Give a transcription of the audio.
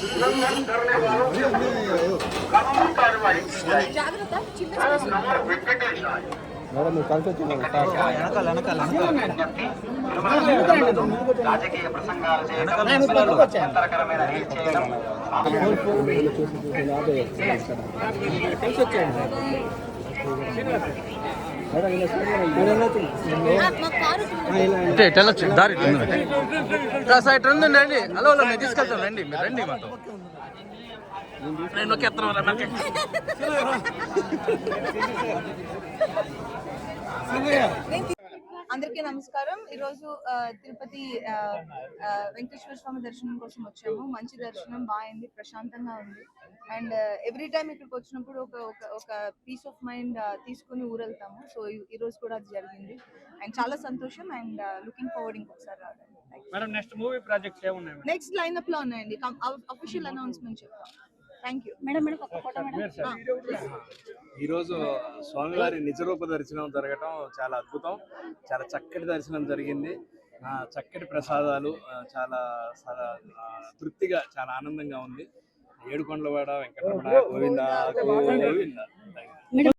उल्लंघन करने वालों के विरुद्ध कानूनी कार्रवाई की जाएगी జాగ్రత్త చిన్న नंबर वेंकटेश राय మేడం మీరు కలిసి వచ్చిందండి సార్ విజ్ఞప్తి తిరుమల రాజకీయ ప్రసంగాలు చేయడం అభ్యంతరకరమైన రీల్ చేయడం కలిసి వచ్చాయండి అంటే ఇలా చూడండి. దారి ఇటు రెండు రండి. హలో హలో మేము తీసుకెళ్తాం రండి మీరు రండి మాతో. నేను నొక్కేస్తాను రా, అందరికీ నమస్కారం. ఈరోజు తిరుపతి వెంకటేశ్వర స్వామి దర్శనం కోసం వచ్చాము. మంచి దర్శనం బాగుంది ప్రశాంతంగా ఉంది. అండ్ ఎవ్రీ టైం ఇక్కడికి వచ్చినప్పుడు ఒక ఒక ఒక పీస్ ఆఫ్ మైండ్ తీసుకుని ఊరెళ్తాము. సో ఈ రోజు కూడా అది జరిగింది. అండ్ చాలా సంతోషం అండ్ లుకింగ్ ఫార్వర్డ్ ఇంకొకసారి మేడం నెక్స్ట్ మూవీ ప్రాజెక్ట్స్ ఏమున్నాయి? నెక్స్ట్ లైనప్లో ఉన్నాయండి అఫీషియల్ అనౌన్స్మెంట్ చెప్తాం థ్యాంక్ యూ మేడం మేడం ఒక ఫోటో మేడం. ఈరోజు స్వామివారి నిజరూప దర్శనం జరగటం చాలా అద్భుతం. చాలా చక్కటి దర్శనం జరిగింది. ఆ, చక్కటి ప్రసాదాలు చాలా తృప్తిగా చాలా ఆనందంగా ఉంది. ఏడుకొండలవాడ వెంకటరమణ గోవింద గోవింద.